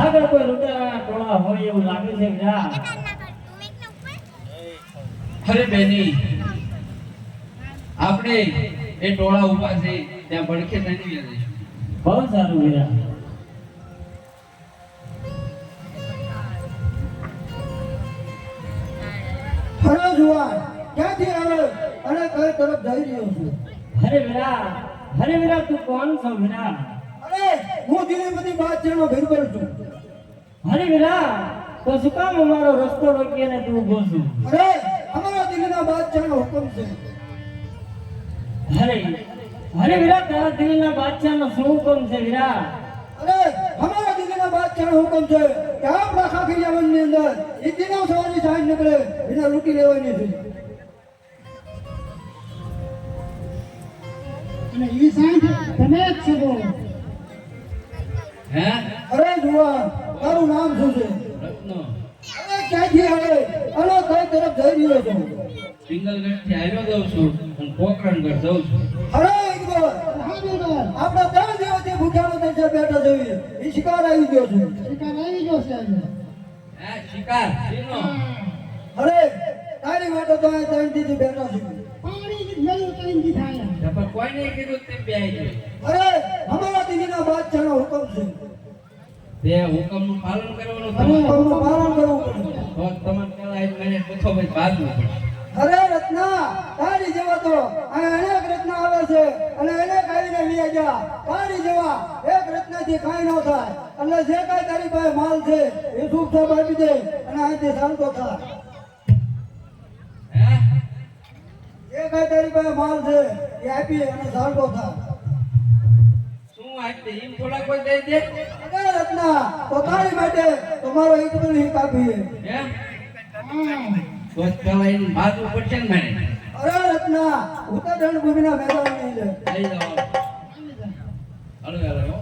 આગળ કોઈ લૂંટારાના ટોળા હોય એવું લાગે છે વીરા અરે બેની આપણે એ ટોળા ઊભા છે ત્યાં ભડકે નહીં બહુ સારું વીરા. ખરો જુવાન ક્યાંથી આવે? અને કઈ તરફ જઈ રહ્યો છું. અરે વીરા હરે વીરા તું કોણ છો વીરા? હું ધીરે બધી વાત જાણો ઘર પર છું. અરે વિરા તો શું કામ અમારો રસ્તો રોકીને તું ઊભો છું? અરે અમારા દિલના બાદશાહનો હુકમ છે. અરે અરે વીરા તારા દિલના બાદશાહનો શું હુકમ છે વિરા અરે અમારા દિલના બાદશાહનો હુકમ છે કે આપણા ખાખરિયા વનની અંદર એ દિનો સવારની સાંજ નીકળે એને લૂંટી લેવાની છે. અને ઈ સાંજ તમે જ છો. હે? અરે જુવાન તારું નામ શું છે? રત્નો. અરે ક્યાંથી આવે? અને કઈ તરફ જઈ રહ્યો છું. સિંગલગઢથી આવ્યો જાઉં છું અને પોખરણગઢ જાઉં છું. અરે એકબર આપણા ત્રણ દિવસથી ભૂખ્યાનો દેશે બેઠા જોઈએ. એ શિકાર આવી ગયો છે. શિકાર આવી ગયો છે આજે. હે શિકાર અરે તારી માટે તો આ ત્રણ દીધી બેઠા છે. પાણી મેલું દીધા અહીંયા પણ કોઈ નહીં કીધું તે બે અરે અમારા દિલ્હીના બાદશાહનો હુકમ છે તે હુકમનું પાલન કરવાનું હુકમનું પાલન કરવું પડે. તો તમારે પેલા એક મહિને પૂછો ભાઈ બાંધવું પડશે અરે રત્ના તારી જેવા તો અનેક રત્ના આવે છે અને અનેક આવીને લઈ ગયા. તારી જેવા એક રત્નાથી કાંઈ ન થાય. એટલે જે કાંઈ તારી પાસે માલ છે એ શુભ સાહેબ આપી દે અને અહીંથી શાંતો થાય જે કાંઈ તારી પાસે માલ છે? એ આપી અને શાંતો થા શું આપી એમ થોડા કોઈ દઈ દે? અરે રત્ના તો તારી માટે તમારો એક પણ હિત આપીએ. હે હા તો જ પેલા એને ને મને અરે રત્ના ઉત્તર ભૂમિના મેદાન નહીં લે. લઈ જાઓ. હળવે હળવે હો.